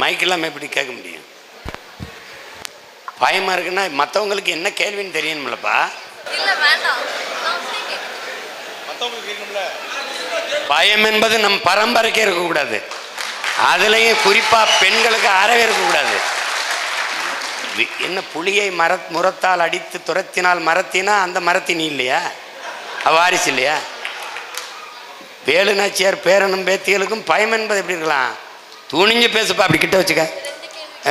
Mic இல்லாமல் எப்படி கேட்க முடியும்? பயமாக இருக்குன்னா மற்றவங்களுக்கு என்ன கேள்வின்னு தெரியணும்லப்பா. பயம் என்பது நம் பரம்பரைக்கே இருக்கக்கூடாது. அதுலேயும் குறிப்பாக பெண்களுக்கு அறவே இருக்கக்கூடாது. என்ன புளியை மர முரத்தால் அடித்து துரத்தினால் மரத்தினா அந்த மரத்தினி இல்லையா? வாரிசு இல்லையா? வேலு நாச்சியார் பேரனும் பேத்திகளுக்கும் பயம் என்பது எப்படி இருக்கலாம்? துணிஞ்சு பேசுப்பா அப்படி கிட்ட வச்சுக்க.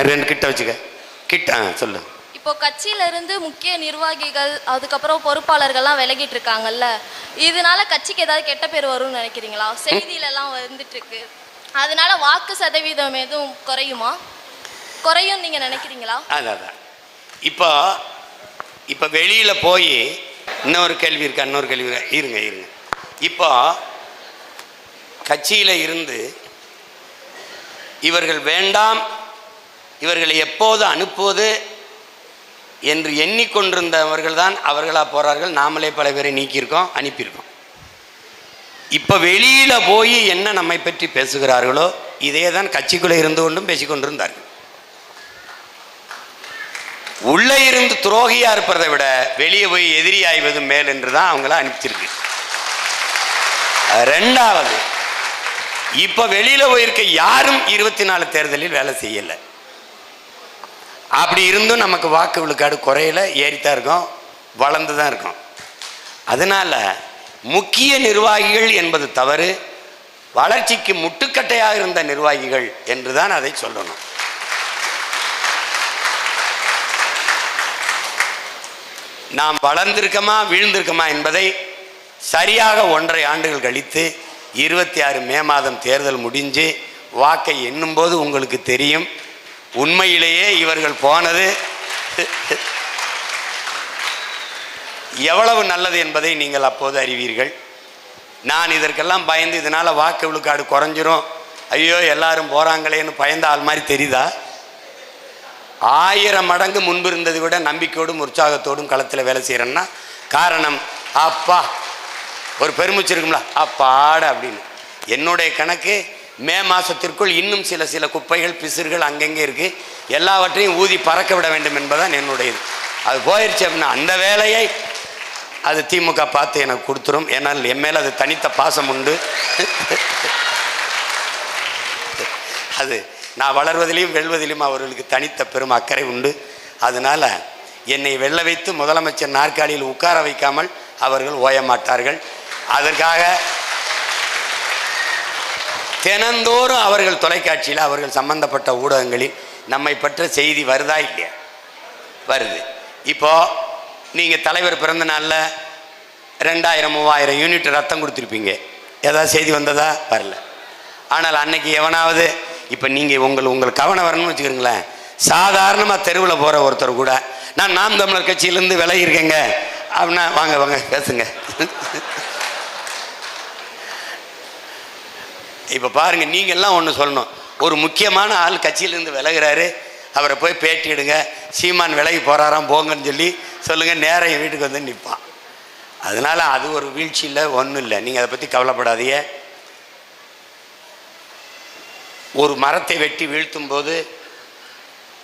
ரெண்டு கிட்ட வச்சுக்க. கிட்ட ஆ, சொல்லு. இப்போ கட்சியில இருந்து முக்கிய நிர்வாகிகள் அதுக்கப்புறம் பொறுப்பாளர்கள்லாம் விலகிட்டு இருக்காங்கல்ல இதனால கட்சிக்கு ஏதாவது கெட்ட பேர் வரும்னு நினைக்கிறீங்களா? செய்தியில எல்லாம் வந்துட்டு இருக்கு அதனால வாக்கு சதவீதம் எதுவும் குறையுமா? குறையும் நீங்க நினைக்கிறீங்களா? அதான். இப்போ இப்போ வெளியில் போய் இன்னொரு கேள்வி இருக்கா இன்னொரு கேள்வி இருக்கா. இருங்க இருங்க. இப்போ கட்சியில் இருந்து இவர்கள் வேண்டாம் இவர்களை எப்போது அனுப்புவது என்று எண்ணிக்கொண்டிருந்தவர்கள் தான் அவர்களாக போகிறார்கள் நாமளே பல பேரை நீக்கியிருக்கோம் அனுப்பியிருக்கோம். இப்போ வெளியில் போய் என்ன நம்மை பற்றி பேசுகிறார்களோ இதே தான் கட்சிக்குள்ளே இருந்து கொண்டும் பேசிக்கொண்டிருந்தார்கள் உள்ளே இருந்து துரோகியாக இருப்பதை விட வெளியே போய் எதிரி ஆய்வது மேல் என்று தான் அவங்கள அனுப்பிச்சிருக்கு. ரெண்டாவது இப்ப வெளியில போயிருக்க யாரும் இருபத்தி நாலு தேர்தலில் வேலை செய்யல. அப்படி இருந்தும் நமக்கு வாக்கு விழுக்காடு குறையில ஏறித்தான் இருக்கோம் வளர்ந்து தான் இருக்கும். அதனால முக்கிய நிர்வாகிகள் என்பது தவறு வளர்ச்சிக்கு முட்டுக்கட்டையாக இருந்த நிர்வாகிகள் என்று தான் அதை சொல்லணும். நாம் வளர்ந்திருக்கமா வீழ்ந்திருக்கமா என்பதை சரியாக ஒன்றரை ஆண்டுகள் கழித்து இருபத்தி ஆறு மே மாதம் தேர்தல் முடிஞ்சு வாக்கை எண்ணும்போது உங்களுக்கு தெரியும் உண்மையிலேயே இவர்கள் போனது எவ்வளவு நல்லது என்பதை நீங்கள் அப்போது அறிவீர்கள். நான் இதற்கெல்லாம் பயந்து இதனால் வாக்கு விழுக்காடு குறைஞ்சிரும். ஐயோ எல்லாரும் போகிறாங்களேன்னு பயந்த ஆள் மாதிரி தெரியுதா? ஆயிரம் மடங்கு முன்பு இருந்ததை விட நம்பிக்கையோடும் உற்சாகத்தோடும் களத்தில் வேலை செய்கிறேன்னா காரணம் அப்பா ஒரு பெருமிச்சு இருக்கும்ல அப்பாட அப்படின்னு. என்னுடைய கணக்கு மே மாதத்திற்குள் இன்னும் சில சில குப்பைகள் பிசுர்கள் அங்கங்கே இருக்குது எல்லாவற்றையும் ஊதி பறக்க விட வேண்டும் என்பதான் என்னுடையது. அது போயிடுச்சு அப்படின்னா அந்த வேலையை அது திமுக பார்த்து எனக்கு கொடுத்துரும். ஏன்னால் என் மேலே அது தனித்த பாசம் உண்டு. அது நான் வளர்வதிலையும் வெல்வதிலும் அவர்களுக்கு தனித்த பெரும் அக்கறை உண்டு. அதனால் என்னை வெல்ல வைத்து முதலமைச்சர் நாற்காலியில் உட்கார வைக்காமல் அவர்கள் ஓய மாட்டார்கள் அதற்காக தினந்தோறும் அவர்கள் தொலைக்காட்சியில் அவர்கள் சம்பந்தப்பட்ட ஊடகங்களில் நம்மை பற்ற செய்தி வருதா இல்லையா? வருது. இப்போ நீங்கள் தலைவர் பிறந்த நாளில் ரெண்டாயிரம் மூவாயிரம் யூனிட் ரத்தம் கொடுத்துருப்பீங்க. ஏதாவது செய்தி வந்ததா? வரல. ஆனால் அன்னைக்கு எவனாவது இப்போ நீங்கள் உங்கள் உங்கள் கவனம் வரணும்னு வச்சுக்கிறீங்களேன் சாதாரணமாக தெருவில் போகிற ஒருத்தர் கூட நான் நாம் தமிழர் கட்சியிலேருந்து விலகி இருக்கேங்க. அப்படின்னா வாங்க வாங்க பேசுங்க. இப்போ பாருங்க நீங்க எல்லாம் ஒன்று சொல்லணும். ஒரு முக்கியமான ஆள் கட்சியிலேருந்து விலகுறாரு. அவரை போய் பேட்டி எடுங்க. சீமான் விலகி போறாராம் போங்கன்னு சொல்லி சொல்லுங்க. நேரம் என் வீட்டுக்கு வந்து நிற்பான் அதனால அது ஒரு வீழ்ச்சி இல்லை ஒன்றும் இல்லை. நீங்கள் அதை பற்றி கவலைப்படாதீங்க. ஒரு மரத்தை வெட்டி வீழ்த்தும் போது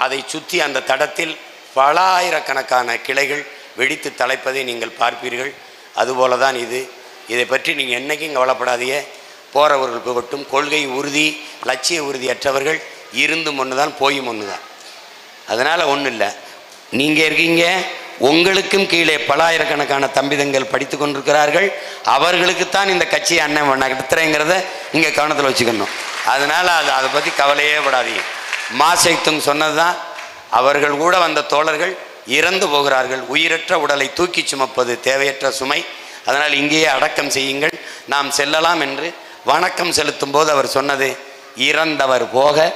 அதை சுற்றி அந்த தடத்தில் பல ஆயிரக்கணக்கான கிளைகள் வெடித்து தலைப்பதை நீங்கள் பார்ப்பீர்கள். அதுபோல தான் இது. இதை பற்றி நீங்கள் என்றைக்கும் கவலைப்படாதீங்க. போகிறவர்கள் போகட்டும் கொள்கை உறுதி லட்சிய உறுதியற்றவர்கள் இருந்தும் ஒன்று தான் போயும் ஒன்று தான் அதனால் ஒன்றும் இல்லை. நீங்கள் இருக்கீங்க உங்களுக்கும் கீழே பலாயிரக்கணக்கான தம்பிதங்கள் படித்து கொண்டிருக்கிறார்கள். அவர்களுக்குத்தான் இந்த கட்சியை அண்ணன் நடத்துகிறேங்கிறத நீங்கள் கவனத்தில் வச்சுக்கணும். அதனால் அது அதை பற்றி கவலையே படாதீங்க. மாசைத்தும் சொன்னது தான் அவர்கள் கூட வந்த தோழர்கள் இறந்து போகிறார்கள். உயிரற்ற உடலை தூக்கி சுமப்பது தேவையற்ற சுமை. அதனால் இங்கேயே அடக்கம் செய்யுங்கள். நாம் செல்லலாம் என்று வணக்கம் செலுத்தும் போது அவர் சொன்னது இறந்தவர் போக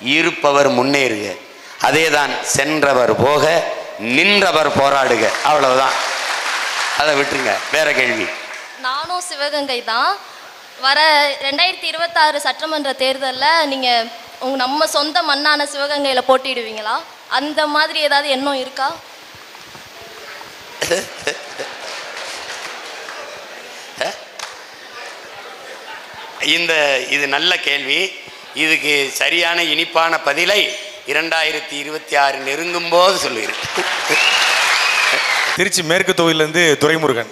இருப்பவர் முன்னேறுக. அதேதான் சென்றவர் போக நின்றவர் போராடுக. அவ்வளவுதான். அதை விட்டுருங்க. வேற கேள்வி. நானும் சிவகங்கை தான். வர ரெண்டாயிரத்தி இருபத்தாறு சட்டமன்ற தேர்தலில் நீங்கள் உங்க நம்ம சொந்த மண்ணான சிவகங்கையில் போட்டியிடுவீங்களா? அந்த மாதிரி ஏதாவது எண்ணம் இருக்கா? இந்த இது நல்ல கேள்வி. இதுக்கு சரியான இனிப்பான பதிலை இரண்டாயிரத்தி இருபத்தி ஆறு நெருங்கும் போது சொல்லுகிறேன். திருச்சி மேற்கு தொகுதியிலேருந்து துரைமுருகன்.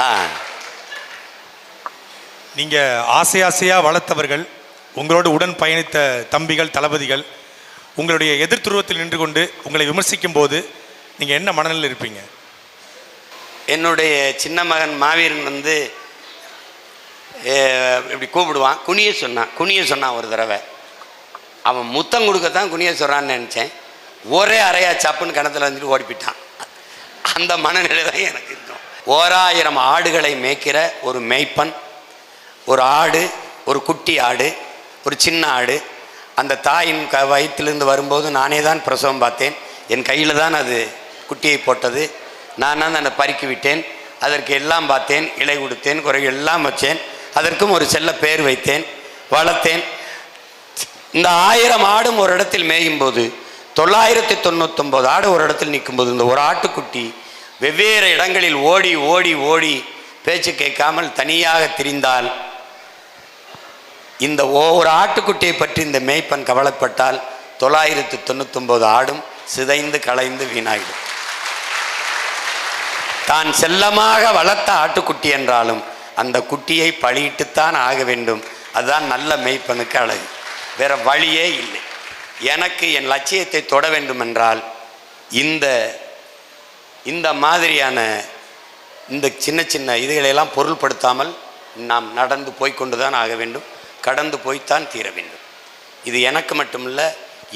ஆ. நீங்கள் ஆசை ஆசையாக வளர்த்தவர்கள் உங்களோடு உடன் பயணித்த தம்பிகள் தளபதிகள் உங்களுடைய எதிர்த்துருவத்தில் நின்று கொண்டு உங்களை விமர்சிக்கும் போது நீங்கள் என்ன மனநிலையில் இருப்பீங்க? என்னுடைய சின்ன மகன் மாவீரன் வந்து இப்படி கூப்பிடுவான். குனிய சொன்னான். குனிய சொன்னான் ஒரு தடவை. அவன் முத்தம் கொடுக்கத்தான் குனிய சொல்கிறான்னு நினச்சேன். ஒரே அறையா சப்புன்னு கிணத்துல வந்துட்டு ஓடி போயிட்டான் அந்த மனநிலை தான் எனக்கு இருக்கும். ஓராயிரம் ஆடுகளை மேய்க்கிற ஒரு மேய்ப்பன் ஒரு ஆடு ஒரு குட்டி ஆடு ஒரு சின்ன ஆடு அந்த தாயின் க வயிற்றிலிருந்து வரும்போது நானே தான் பிரசவம் பார்த்தேன். என் கையில் தான் அது குட்டியை போட்டது. நான் தான் அதை பறிக்கி விட்டேன். அதற்கு எல்லாம் பார்த்தேன். இலை கொடுத்தேன் குறை எல்லாம் வச்சேன். அதற்கும் ஒரு செல்ல பேர் வைத்தேன். வளர்த்தேன். இந்த ஆயிரம் ஆடும் ஒரு இடத்தில் மேயும் போது தொள்ளாயிரத்தி தொண்ணூத்தொம்பது ஆடு ஒரு இடத்தில் நிற்கும்போது இந்த ஒரு ஆட்டுக்குட்டி வெவ்வேறு இடங்களில் ஓடி ஓடி ஓடி பேச்சு கேட்காமல் தனியாக திரிந்தால் இந்த ஒவ்வொரு ஆட்டுக்குட்டியை பற்றி இந்த மேய்ப்பன் கவலைப்பட்டால் தொள்ளாயிரத்து தொண்ணூத்தொம்பது ஆடும் சிதைந்து களைந்து வீணாயிடும். தான் செல்லமாக வளர்த்த ஆட்டுக்குட்டி என்றாலும் அந்த குட்டியை பழியிட்டுத்தான் ஆக வேண்டும். அதுதான் நல்ல மெய்ப்பனுக்கு அழகு. வேற வழியே இல்லை. எனக்கு என் லட்சியத்தை தொட வேண்டும் என்றால் இந்த இந்த மாதிரியான இந்த சின்ன சின்ன இதுகளையெல்லாம் பொருள்படுத்தாமல் நாம் நடந்து போய்கொண்டு தான் ஆக வேண்டும். கடந்து போய்த்தான் தீர வேண்டும். இது எனக்கு மட்டுமல்ல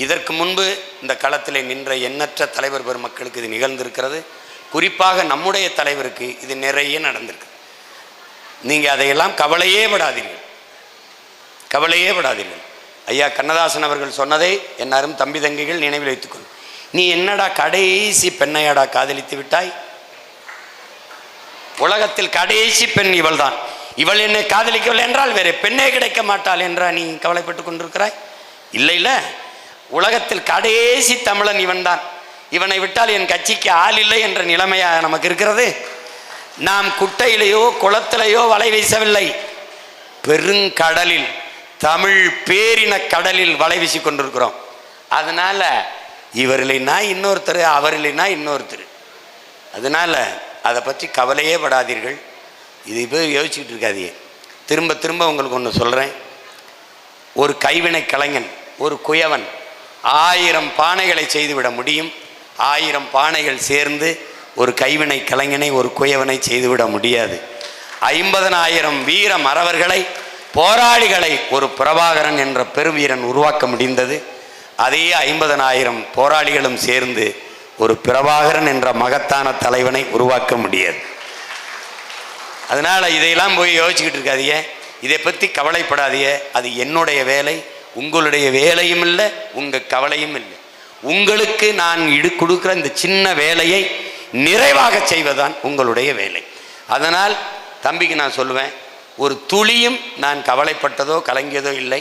இதற்கு முன்பு இந்த களத்தில் நின்ற எண்ணற்ற தலைவர் பெருமக்களுக்கு இது நிகழ்ந்திருக்கிறது. குறிப்பாக நம்முடைய தலைவருக்கு இது நிறைய நடந்திருக்கு. நீங்கள் அதையெல்லாம் கவலையே விடாதீர்கள் கவலையே விடாதீர்கள் ஐயா கண்ணதாசன் அவர்கள் சொன்னதை எல்லாரும் தம்பி தங்கைகள் நினைவில் வைத்துக்கொள்ளும் நீ என்னடா கடைசி பெண்ணையாடா காதலித்து விட்டாய்? உலகத்தில் கடைசி பெண் இவள்தான். இவள் என்னை காதலிக்கவில்லை என்றால் வேறு பெண்ணே கிடைக்க மாட்டாள் என்றா நீ கவலைப்பட்டு கொண்டிருக்கிறாய்? இல்லை இல்லை உலகத்தில் கடைசி தமிழன் இவன்தான். இவனை விட்டால் என் கட்சிக்கு ஆள் இல்லை என்ற நிலைமையாக நமக்கு இருக்கிறது? நாம் குட்டையிலேயோ குளத்திலேயோ வலை வீசவில்லை. பெருங்கடலில் தமிழ் பேரின கடலில் வலை வீசி கொண்டிருக்கிறோம். அதனால் இவர் இல்லைன்னா இன்னொருத்தர் அவர் இல்லைன்னா இன்னொருத்தர். அதனால் அதை பற்றி கவலையே படாதீர்கள். இது போய் யோசிச்சுக்கிட்டு இருக்காதியே திரும்ப திரும்ப உங்களுக்கு ஒன்று சொல்கிறேன் ஒரு கைவினை கலைஞன் ஒரு குயவன் ஆயிரம் பானைகளை செய்துவிட முடியும். ஆயிரம் பானைகள் சேர்ந்து ஒரு கைவினை கலைஞனை ஒரு குயவனை செய்துவிட முடியாது. ஐம்பதனாயிரம் வீர மறவர்களை போராளிகளை ஒரு பிரபாகரன் என்ற பெருவீரன் உருவாக்க முடிந்தது. அதே ஐம்பதனாயிரம் போராளிகளும் சேர்ந்து ஒரு பிரபாகரன் என்ற மகத்தான தலைவனை உருவாக்க முடியாது. அதனால் இதையெல்லாம் போய் யோசிச்சுக்கிட்டு இருக்காதீங்க. இதை பற்றி கவலைப்படாதிய அது என்னுடைய வேலை உங்களுடைய வேலையும் இல்லை உங்கள் கவலையும் இல்லை. உங்களுக்கு நான் இடு கொடுக்குற இந்த சின்ன வேலையை நிறைவாக செய்வதுதான் உங்களுடைய வேலை. அதனால் தம்பிக்கு நான் சொல்லுவேன் ஒரு துளியும் நான் கவலைப்பட்டதோ கலங்கியதோ இல்லை.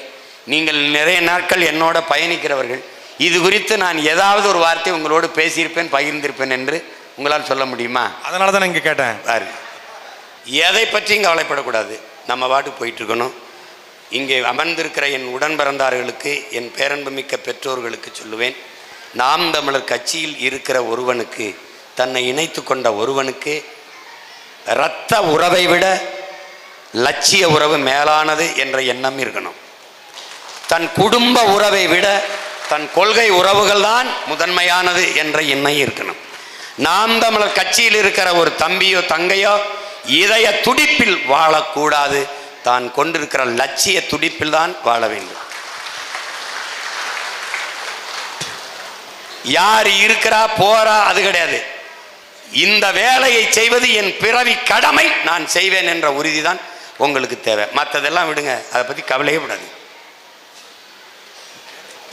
நீங்கள் நிறைய நாட்கள் என்னோட பயணிக்கிறவர்கள் இது குறித்து நான் ஏதாவது ஒரு வார்த்தை உங்களோடு பேசியிருப்பேன் பகிர்ந்திருப்பேன் என்று உங்களால் சொல்ல முடியுமா? அதனால தான் நான் இங்கே கேட்டேன். பாரு எதை பற்றியும் கவலைப்படக்கூடாது. நம்ம பாட்டுக்கு போயிட்டு இருக்கணும் இங்கே அமர்ந்திருக்கிற என் உடன் பிறந்தார்களுக்கு என் பேரன்புமிக்க பெற்றோர்களுக்கு சொல்லுவேன். நாம் தமிழர் கட்சியில் இருக்கிற ஒருவனுக்கு தன்னை இணைத்து கொண்ட ஒருவனுக்கு இரத்த உறவை விட லட்சிய உறவு மேலானது என்ற எண்ணம் இருக்கணும். தன் குடும்ப உறவை விட தன் கொள்கை உறவுகள் தான் முதன்மையானது என்ற எண்ணம் இருக்கணும். நாம் தமிழர் கட்சியில் இருக்கிற ஒரு தம்பியோ தங்கையோ இதய துடிப்பில் வாழக்கூடாது. தான் கொண்டிருக்கிற லட்சிய துடிப்பில் தான் வாழ வேண்டும். யார் இருக்கிறா போறா அது கிடையாது. இந்த வேலையை செய்வது என் பிறவி கடமை நான் செய்வேன் என்ற உறுதி தான் உங்களுக்கு தேவை. மற்றதெல்லாம் விடுங்க அதை பற்றி கவலையே விடாது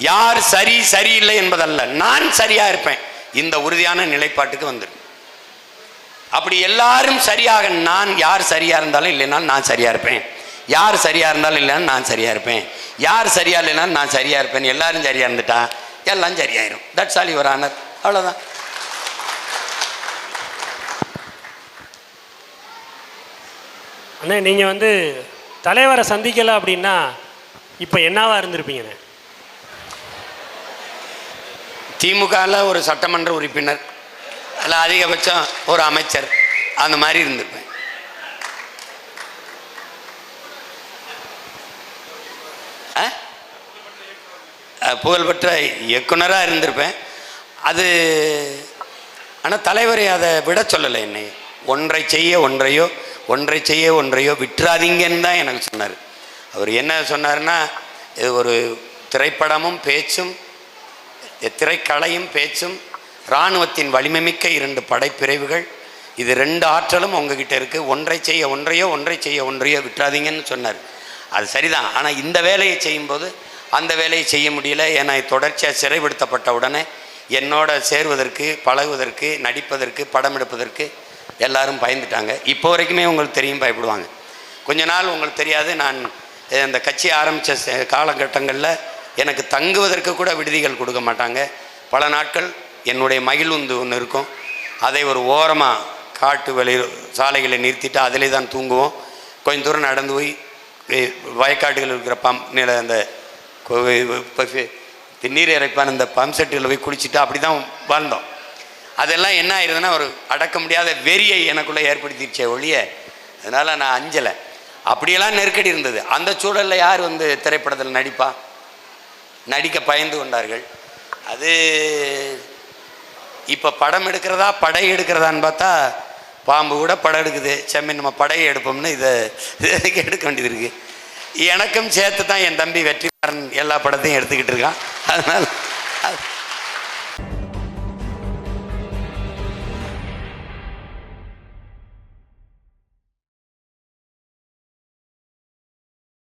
யார் சரி சரியில்லை என்பதல்ல நான் சரியா இருப்பேன். இந்த உறுதியான நிலைப்பாட்டுக்கு வந்துடும் அப்படி எல்லாரும் சரியாக நான் யார் சரியா இருந்தாலும் இல்லைனாலும் நான் சரியா இருப்பேன். யார் சரியா இருந்தாலும் இல்லைன்னா நான் சரியா இருப்பேன். யார் சரியா இல்லைனாலும் நான் சரியா இருப்பேன். எல்லாரும் சரியா இருந்துட்டா எல்லாம் சரியாயிரும். தட்ஸ் ஆல் யுவர் ஆனர் அவ்வளோதான் அண்ணே நீங்கள் வந்து தலைவரை சந்திக்கலை அப்படின்னா இப்போ என்னவா இருந்திருப்பீங்கண்ணே? திமுகவில் ஒரு சட்டமன்ற உறுப்பினர் அதில் அதிகபட்சம் ஒரு அமைச்சர் அந்த மாதிரி இருந்திருப்பேன். புகழ்பெற்ற இயக்குனராக இருந்திருப்பேன். அது ஆனால் தலைவரை அதை விட சொல்லலை என்னை. ஒன்றை செய்ய ஒன்றையோ ஒன்றை செய்ய ஒன்றையோ விட்டுறாதீங்கன்னு தான் எனக்கு சொன்னார். அவர் என்ன சொன்னார்னா இது ஒரு திரைப்படமும் பேச்சும் திரைக்கலையும் பேச்சும் இராணுவத்தின் வலிமைமிக்க இரண்டு படைப்பிரிவுகள். இது ரெண்டு ஆற்றலும் உங்ககிட்ட இருக்குது ஒன்றை செய்ய ஒன்றையோ ஒன்றை செய்ய ஒன்றையோ விட்டுறாதீங்கன்னு சொன்னார். அது சரிதான். ஆனால் இந்த வேலையை செய்யும்போது அந்த வேலையை செய்ய முடியல. ஏன்னா தொடர்ச்சியாக சிறைப்படுத்தப்பட்ட உடனே என்னோட சேருவதற்கு பழகுவதற்கு நடிப்பதற்கு படம் எடுப்பதற்கு எல்லாரும் பயந்துட்டாங்க. இப்போ வரைக்குமே உங்களுக்கு தெரியும் பயப்படுவாங்க. கொஞ்ச நாள் உங்களுக்கு தெரியாது நான் அந்த இந்த கட்சி ஆரம்பித்த காலகட்டங்களில் எனக்கு தங்குவதற்கு கூட விடுதிகள் கொடுக்க மாட்டாங்க. பல நாட்கள் என்னுடைய மகிழுந்து ஒன்று இருக்கும். அதை ஒரு ஓரமாக காட்டு வழி சாலைகளை நிறுத்திட்டு அதிலே தான் தூங்குவோம். கொஞ்சம் தூரம் நடந்து போய் எ- வயக்காடுகள் இருக்கிற பம்ப் நில அந்த கொ- இறைப்பான் ஃபி- இந்த பம்ப் செட்டில் போய் குளிச்சுட்டு அப்படி தான் வாழ்ந்தோம். அதெல்லாம் என்ன ஆயிருதுன்னா ஒரு அடக்க முடியாத வெறியை எனக்குள்ளே ஏற்படுத்திடுச்சே ஒழிய அதனால் நான் அஞ்சலை. அப்படியெல்லாம் நெருக்கடி இருந்தது. அந்த சூழலில் யார் வந்து திரைப்படத்தில் நடிப்பா? நடிக்க பயந்து கொண்டார்கள். அது இப்போ படம் எடுக்கிறதா படை எடுக்கிறதான்னு பார்த்தா பாம்பு கூட படம் எடுக்குது. செம்மீன் நம்ம படையை எடுப்போம்னு இதை எடுக்க வேண்டியது இருக்குது எனக்கும் சேர்த்து தான் என் தம்பி வெற்றிக்காரன் எல்லா படத்தையும் எடுத்துக்கிட்டு இருக்கான். அதனால் அது-